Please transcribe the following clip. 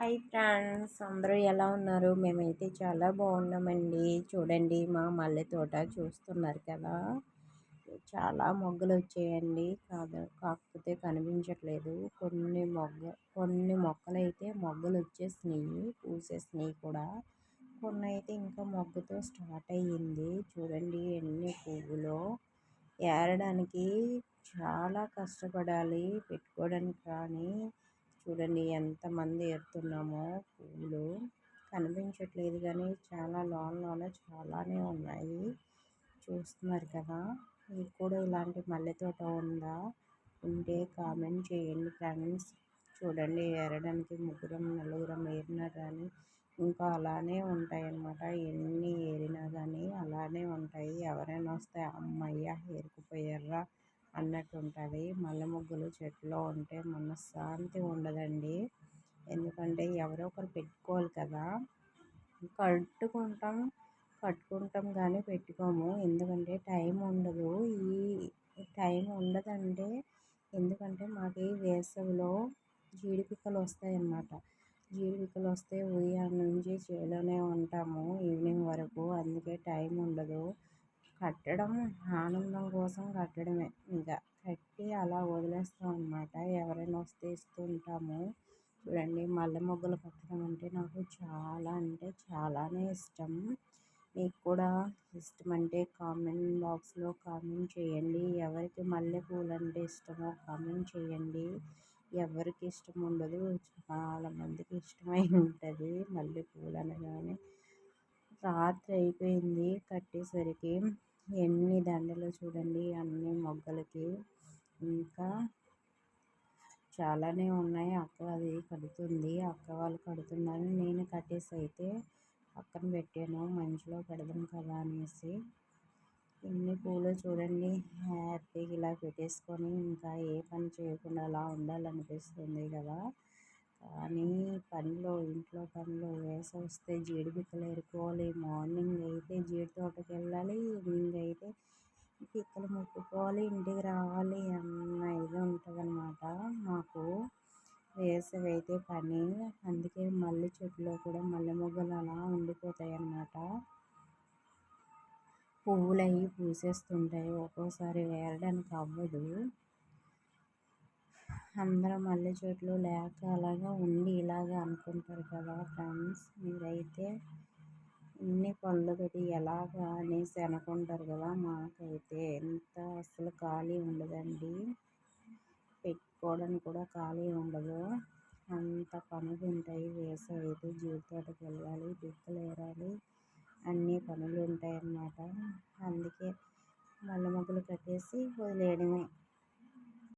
Hi friends అందరూ ఎలా ఉన్నారు? మేమైతే చాలా బాగున్నామండి. చూడండి మా మల్లె తోట చూస్తున్నారు కదా. చాలా మొగ్గలు వచ్చాయండి. కాదు కాకపోతే కనిపించట్లేదు. కొన్ని మొగ్గ కొన్ని మొక్కలు అయితే మొగ్గలు వచ్చేసినాయి పూసేసినాయి కూడా. కొన్ని అయితే ఇంకా మొగ్గతో స్టార్ట్ అయ్యింది. చూడండి ఎన్ని పువ్వులు. ఏరడానికి చాలా కష్టపడాలి పెట్టుకోవడానికి కానీ. చూడండి ఎంతమంది ఎడుతున్నామో పూలు. కనిపించట్లేదు కానీ చాలా లోన లోన చాలానే ఉన్నాయి. చూస్తున్నారు కదా. మీకు కూడా ఇలాంటి మల్లె తోట ఉందా? ఉంటే కామెంట్ చేయండి ఫ్రెండ్స్. చూడండి ఏరడానికి ముగ్గురం నలుగురం ఏరినా కానీ ఇంకా అలానే ఉంటాయి అన్నమాట ఎన్ని ఏరినా కానీ అలానే ఉంటాయి. ఎవరైనా వస్తే అమ్మయ్య ఏరుకుపోయారా? అన్నట్టు ఉంటుంది మల్లె ముగ్గులు చెట్లో ఉంటే మనశ్శాంతి ఉండదండి. ఎందుకంటే ఎవరో ఒకరు పెట్టుకోవాలి కదా. కట్టుకుంటాం కట్టుకుంటాం కానీ పెట్టుకోము. ఎందుకంటే టైం ఉండదు. ఈ టైం ఉండదంటే ఎందుకంటే మాకు వేసవిలో జీడిపిక్కలు వస్తాయన్నమాట. జీడిపిక్కలు వస్తే ఉదయం నుంచి చేలోనే ఉంటాము ఈవినింగ్ వరకు. అందుకే టైం ఉండదు. కట్టడం ఆనందం కోసం కట్టడమే. ఇంకా కట్టి అలా వదిలేస్తాం అన్నమాట ఎవరైనా వస్తే ఇస్తూ ఉంటాము చూడండి మల్లె మొగ్గలు కట్టడం అంటే నాకు చాలా అంటే చాలానే ఇష్టం. మీకు కూడా ఇష్టం అంటే కామెంట్ బాక్స్లో కామెంట్ చేయండి. ఎవరికి మల్లె పూలు అంటే ఇష్టమో కామెంట్ చేయండి. ఎవరికి ఇష్టం ఉండదు చాలామందికి ఇష్టమై ఉంటుంది మల్లె పూలు అనగానే రాత్రి అయిపోయింది కట్టేసరికి. ఎన్ని దండలు చూడండి అన్ని మొగ్గలకి. ఇంకా చాలానే ఉన్నాయి. అక్క అది కడుతుంది. అక్క వాళ్ళు కడుతున్నారు. నేను కట్టేసి అయితే పక్కన పెట్టాను. మంచిలో పెడదాం కదా అనేసి. ఎన్ని పూలు చూడండి. హ్యాపీగా ఇలా పెట్టేసుకొని ఇంకా ఏ పని చేయకుండా అలా ఉండాలనిపిస్తుంది కదా. కానీ పనిలో ఇంట్లో పనిలో వేస వస్తే జీడి పిక్కలు ఏరుకోవాలి. మార్నింగ్ అయితే జీడి తోటకి వెళ్ళాలి ఈవినింగ్ అయితే పిక్కలు ముక్కుకోవాలి ఇంటికి రావాలి అన్న ఇది ఉంటుంది అనమాట మాకు వేసవి అయితే పని. అందుకే మల్లె చెట్టులో కూడా మల్లె మొగ్గలు అలా ఉండిపోతాయి అన్నమాట పువ్వులు అవి పూసేస్తుంటాయి. ఒక్కోసారి వేరడానికి అవ్వదు. అందరూ మల్లె చెట్లు లేక అలాగా ఉండి ఇలాగే అనుకుంటారు కదా ఫ్రెండ్స్. మీరైతే ఇన్ని పళ్ళతోటి ఎలాగా అనేసి అనుకుంటారు కదా మాకైతే. ఎంత అసలు ఖాళీ ఉండదండి. పెట్టుకోవడానికి కూడా ఖాళీ ఉండదు. అంత పనులు ఉంటాయి. వేసవి అయితే జీడి తోటకి వెళ్ళాలి పిక్కలు ఏరాలి అన్ని పనులు ఉంటాయి అన్నమాట అందుకే మల్లె మొగ్గలు కట్టేసి వదిలేయడమే.